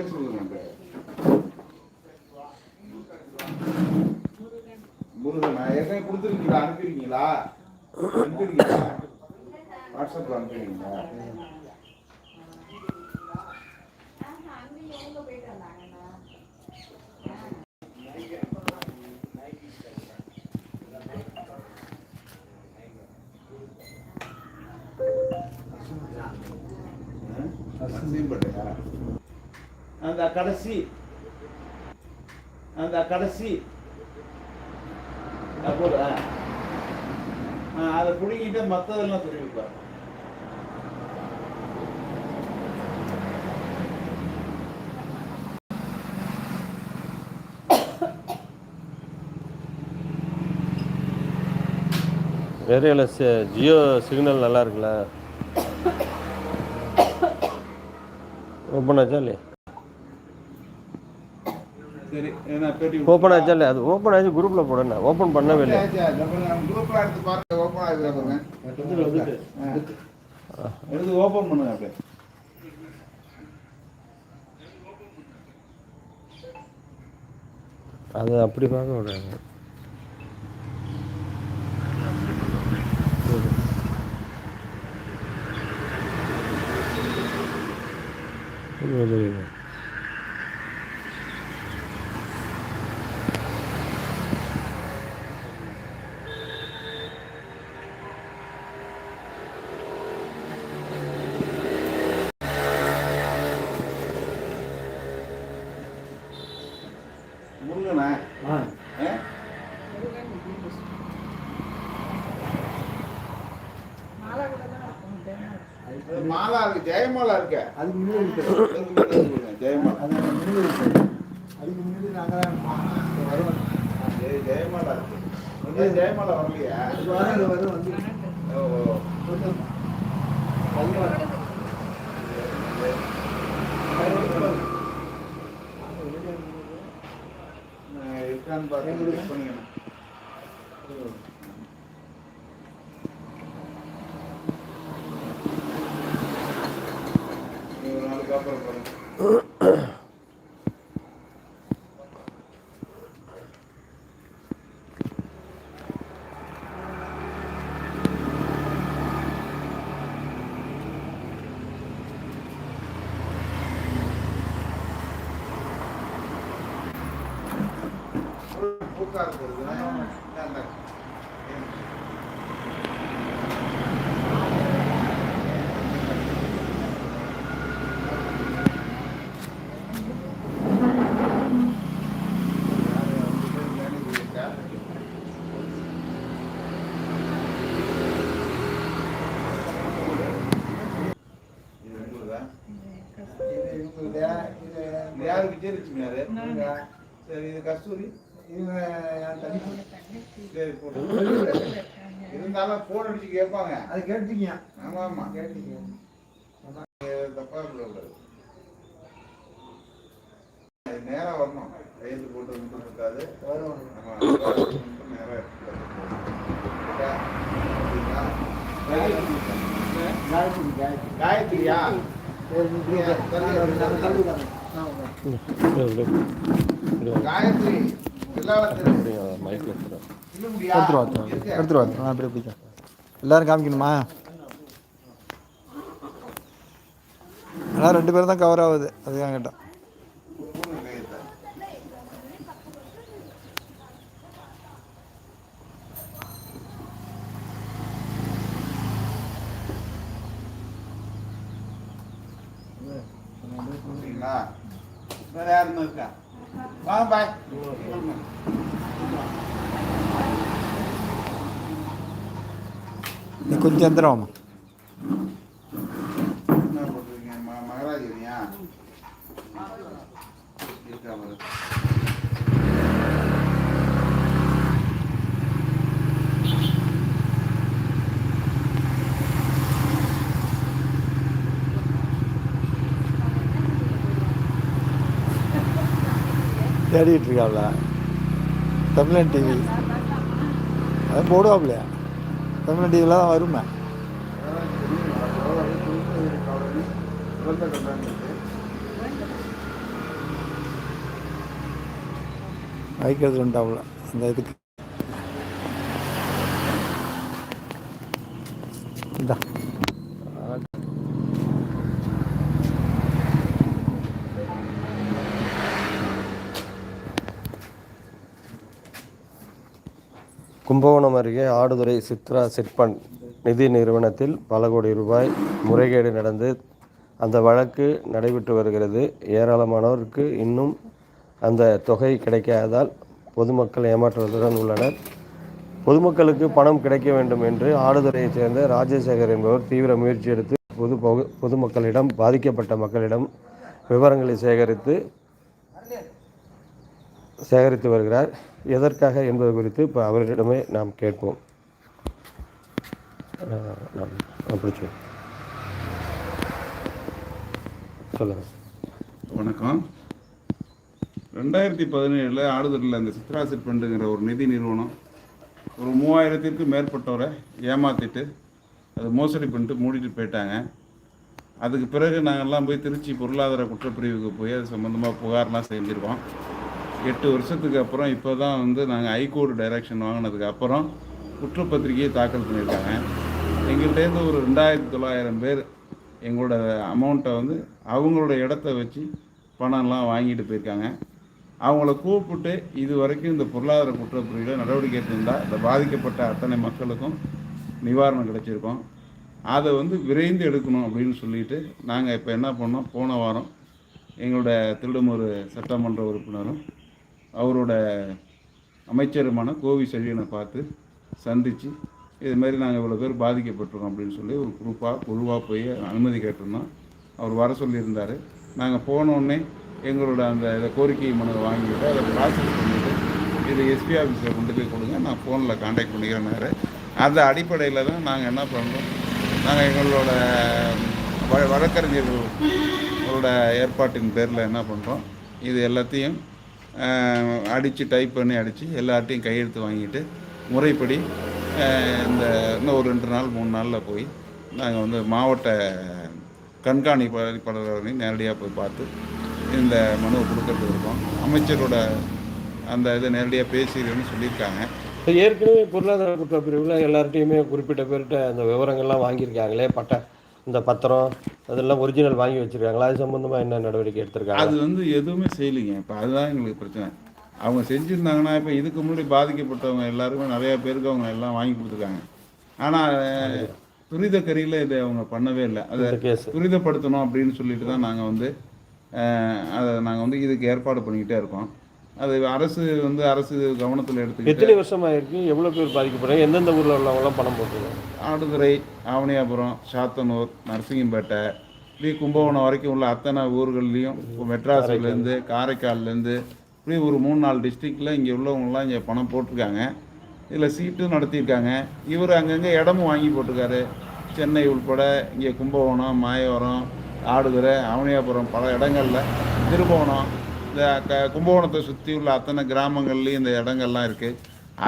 பேர் சொல்லுங்க முருகனா ஏற்கனவே கொடுத்துருக்கீங்களா? அனுப்பியிருக்கீங்களா? அனுப்பியிருக்கீங்களா? வாட்ஸ்அப்பில் அனுப்பியிருக்கீங்களா? நரசிம்பட்டையா அந்த கடைசி அந்த கடைசி. அப்போது அதை பிடிங்கிட்டு மற்றதெல்லாம் தெரிவிப்பார் ஏரியாவில் ஜியோ சிக்னல் நல்லா இருக்குல்ல? ஓப்பன் ஆச்சா இல்லையா? சரி. என்ன பேட்டி ஓப்பன் ஆச்சா இல்லையா அது ஓப்பன் ஆச்சு குரூப்பில் போடணே ஓப்பன் பண்ணவே இல்லை குரூப்ல எடுத்து பார்த்து ஓப்பன் ஆகுது பாருங்க ஆ. எடுத்து ஓப்பன் பண்ணுங்க அப்படியே. அது அப்படி பார்க்க விடுறாங்க முருகனா மாலா இருக்கு ஜெயமாலா இருக்கு? அதுக்கு முன்னாடி ஜெயமாலா. அதுக்கு முன்னாடி நாங்கள் வருவோம் ஜெய- ஜெயமாலா இருக்கு. ஜெயமாலா வரலையா? வரும் வந்து ஓ இருக்கான்னு பார்த்து check பண்ணிக்கணும். ஒரு நாளுக்கு அப்புறம் பாருங்க. பூக்கா இருக்குதுன்னா அந்த இது உங்களுதா? இது இவங்களுடைய, இது இது யாரு விஜயலட்சுமி யாரு சரி இது கஸ்தூரி. சரி இருந்தாலும் போன் அடிச்சு கேட்பாங்க. அது கேட்டீங்க ஆமா ஆமா. கேட்டீங்க தப்பா இருக்கக்கூடாது அது நேரா வரணும். கையெழுத்து போட்டு மட்டும் இருக்காது வரும். ஆமா மட்டும் நேரா இருக்கக்கூடாது. சரியா? சரிங்களா? காயத்ரி காயத்ரி. காயத்ரியா? சரி, நீ இப்படியே தள்ளி வரு, நாங்க தள்ளி வரோம். ஆ, வரோம். காயத்ரி எல்லாரும் மைக்கில் இருக்கிறேன் இல்லமுடியா எடுத்துட்டு வா இருக்கு. எடுத்துட்டு வா நான் அப்படியே போய்க்க எல்லாரும் காமிக்கணுமா ஆனால் ரெண்டு பேரும் தான் கவர் ஆகுது அதுதான் கேட்டேன் வேற யாருன்னு இருக்கா வாங்க பாய் நீ கொஞ்சம் எந்திரமா என்ன தேடிட்டு தமிழன் டிவி அது போடுவாப்ல. தமிழன் டிவியில் தான் வருமே. வைக்கிறது உண்டாவில் அந்த இதுக்கு. இந்தா. கும்பகோணம் அருகே ஆடுதுறை சித்ரா சிற்பன் நிதி நிறுவனத்தில் பல கோடி ரூபாய் முறைகேடு நடந்து அந்த வழக்கு நடைபெற்று வருகிறது. ஏராளமானோருக்கு இன்னும் அந்த தொகை கிடைக்காததால் பொதுமக்கள் ஏமாற்றுவதுடன் உள்ளனர். பொதுமக்களுக்கு பணம் கிடைக்க வேண்டும் என்று ஆடுதுறையைச் சேர்ந்த ராஜசேகர் என்பவர் தீவிர முயற்சி எடுத்து பொது பொது- பொதுமக்களிடம் பாதிக்கப்பட்ட மக்களிடம் விவரங்களை சேகரித்து சேகரித்து வருகிறார். எதற்காக என்பது குறித்து இப்போ அவரிடமே நாம் கேட்போம். பிடிச்சி சொல்லுங்கள் வணக்கம். ரெண்டாயிரத்தி பதினேழில் ஆடுதுறையில் அந்த சித்ரா சிற்பண்டுங்கிற ஒரு நிதி நிறுவனம் ஒரு மூவாயிரத்திற்கு மேற்பட்டவரை ஏமாற்றிட்டு அதை மோசடி பண்ணிட்டு மூடிட்டு போயிட்டாங்க. அதுக்கு பிறகு நாங்கள்லாம் போய் திருச்சி பொருளாதார குற்றப்பிரிவுக்கு போய் அது சம்மந்தமாக புகார்லாம் செஞ்சுருக்கோம். எட்டு வருஷத்துக்கு அப்புறம் இப்போ தான் வந்து நாங்கள் ஹைகோர்ட் டைரக்ஷன் வாங்கினதுக்கு அப்புறம் குற்றப்பத்திரிகையை தாக்கல் பண்ணியிருக்காங்க. எங்கள்கிட்டேருந்து ஒரு ரெண்டாயிரத்தி தொள்ளாயிரம் பேர் எங்களோட அமௌண்ட்டை வந்து அவங்களோட இடத்த வச்சு பணம்லாம் வாங்கிட்டு போயிருக்காங்க. அவங்கள கூப்பிட்டு இது வரைக்கும் இந்த பொருளாதார குற்றப்பிரிவில் நடவடிக்கை எடுத்திருந்தால் இந்த பாதிக்கப்பட்ட அத்தனை மக்களுக்கும் நிவாரணம் கிடைச்சிருக்கோம். அதை வந்து விரைந்து எடுக்கணும் அப்படின்னு சொல்லிட்டு நாங்கள் இப்போ என்ன பண்ணோம்? போன வாரம் எங்களோட திருடமூர் சட்டமன்ற உறுப்பினரும் அவரோட அமைச்சருமான கோவி செழியனை பார்த்து சந்தித்து இது மாதிரி நாங்கள் இவ்வளோ பேர் பாதிக்கப்பட்டிருக்கோம் அப்படின்னு சொல்லி ஒரு குரூப்பாக குழுவாக போய் அனுமதி கேட்டிருந்தோம். அவர் வர சொல்லியிருந்தார். நாங்கள் போனோடனே எங்களோட அந்த இதை கோரிக்கை மனுவை வாங்கிட்டு அதை ப்ராசஸ் பண்ணிவிட்டு இது எஸ்பி ஆஃபீஸில் கொண்டு போய் கொடுங்க நான் ஃபோனில் காண்டாக்ட் பண்ணிக்கிறேன்னாரு. அந்த அடிப்படையில் தான் நாங்கள் என்ன பண்ணுறோம் நாங்கள் எங்களோட வழக்கறிஞர்களோட ஏற்பாட்டின் பேரில் என்ன பண்ணுறோம் இது எல்லாத்தையும் அடித்து டைப் பண்ணி அடித்து எல்லார்ட்டையும் கையெழுத்து வாங்கிட்டு முறைப்படி இந்த இன்னும் ஒரு ரெண்டு நாள் மூணு நாளில் போய் நாங்கள் வந்து மாவட்ட கண்காணிப்பாளர்களையும் நேரடியாக போய் பார்த்து இந்த மனுவை கொடுக்கறது இருக்கோம். அமைச்சரோட அந்த இதை நேரடியாக பேசிடுன்னு சொல்லியிருக்காங்க. இப்போ ஏற்கனவே பொருளாதார குற்றப்பிரிவில் எல்லார்ட்டையுமே குறிப்பிட்ட பேர்கிட்ட அந்த விவரங்கள்லாம் வாங்கியிருக்காங்களே பட்டா இந்த பத்திரம் அதெல்லாம் ஒரிஜினல் வாங்கி வச்சிருக்காங்களா? அது சம்பந்தமாக என்ன நடவடிக்கை எடுத்திருக்காங்க? அது வந்து எதுவுமே செய்யலைங்க. இப்போ அதுதான் எங்களுக்கு பிரச்சனை. அவங்க செஞ்சுருந்தாங்கன்னா இப்போ இதுக்கு முன்னாடி பாதிக்கப்பட்டவங்க எல்லாருமே நிறைய பேருக்கு அவங்க எல்லாம் வாங்கி கொடுத்துருக்காங்க. ஆனால் துரித கரியில் இதை அவங்க பண்ணவே இல்லை. அதை துரிதப்படுத்தணும் அப்படின்னு சொல்லிட்டு தான் நாங்கள் வந்து அதை நாங்கள் வந்து இதுக்கு ஏற்பாடு பண்ணிக்கிட்டே இருக்கோம். அது அரசு வந்து அரசு கவனத்தில் எடுத்துக்கிட்டு எத்தனை வருஷமாக இருக்கு எவ்வளோ பேர் பாதிக்கப்படுறாங்க? எந்தெந்த ஊரில் உள்ளவங்களாம் பணம் போட்டுருக்காங்க? ஆடுதுறை ஆவணியாபுரம் சாத்தனூர் நரசிங்கம்பேட்டை இப்படி கும்பகோணம் வரைக்கும் உள்ள அத்தனை ஊர்கள்லேயும் மெட்ராஸ்லேருந்து காரைக்கால்லேருந்து இப்படி ஒரு மூணு நாலு டிஸ்ட்ரிக்டில் இங்கே உள்ளவங்கலாம் இங்கே பணம் போட்டிருக்காங்க. இதில் சீட்டும் நடத்தியிருக்காங்க. இவர் அங்கங்கே இடமும் வாங்கி போட்டிருக்காரு. சென்னை உள்பட இங்கே கும்பகோணம் மாயவரம் ஆடுதுறை ஆவணியாபுரம் பல இடங்களில். திருபுவனம் இந்த க கும்பகோணத்தை சுற்றி உள்ள அத்தனை கிராமங்கள்லேயும் இந்த இடங்கள்லாம் இருக்குது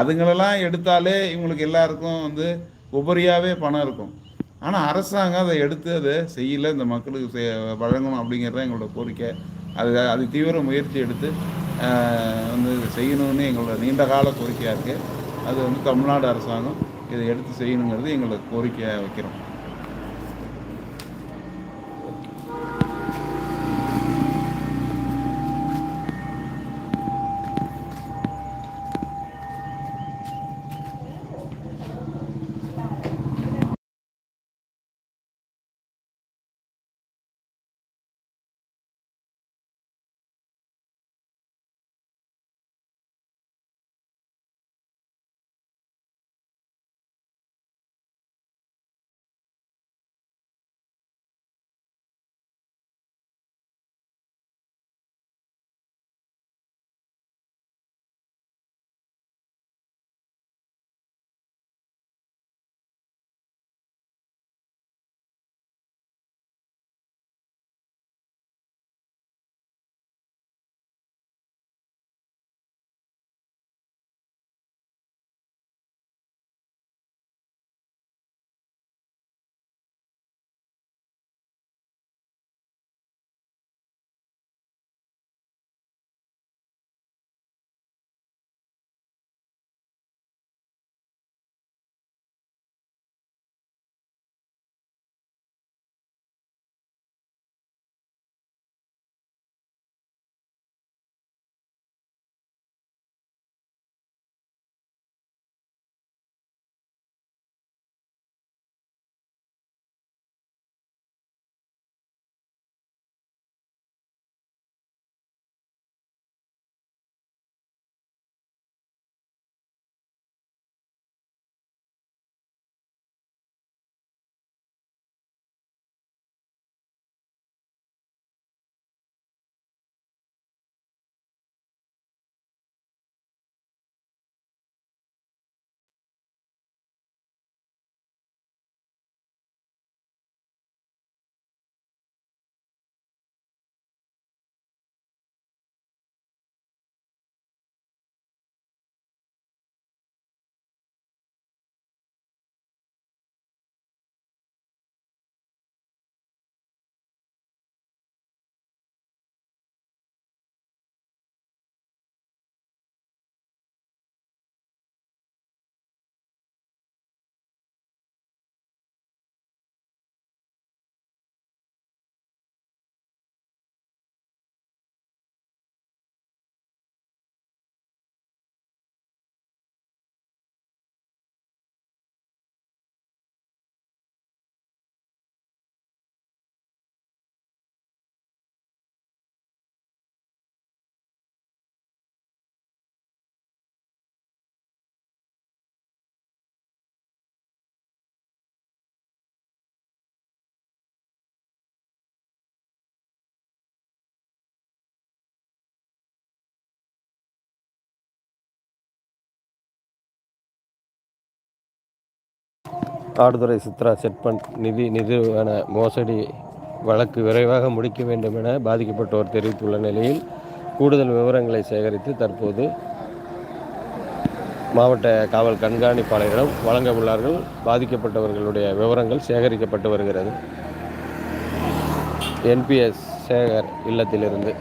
அதுங்களெல்லாம் எடுத்தாலே இவங்களுக்கு எல்லாருக்கும் வந்து உபரியாகவே பணம் இருக்கும். ஆனால் அரசாங்கம் அதை எடுத்து அதை செய்யலை. இந்த மக்களுக்கு வழங்கணும் அப்படிங்கிறது தான் எங்களோட கோரிக்கை. அது அது தீவிர முயற்சி எடுத்து வந்து செய்யணும்னு எங்களோட நீண்ட கால கோரிக்கையாக இருக்குது அது வந்து தமிழ்நாடு அரசாங்கம் இதை எடுத்து செய்யணுங்கிறது எங்களோட கோரிக்கையாக வைக்கிறோம். ஆடுதுறை சித்ரா செட்பண்ட் நிதி நிறுவன மோசடி வழக்கு விரைவாக முடிக்க வேண்டும் என பாதிக்கப்பட்டோர் தெரிவித்துள்ள நிலையில் கூடுதல் விவரங்களை சேகரித்து தற்போது மாவட்ட காவல் கண்காணிப்பாளரிடம் வழங்க உள்ளார்கள் பாதிக்கப்பட்டவர்களுடைய விவரங்கள் சேகரிக்கப்பட்டு வருகிறது. என்பிஎஸ் சேகர் இல்லத்திலிருந்து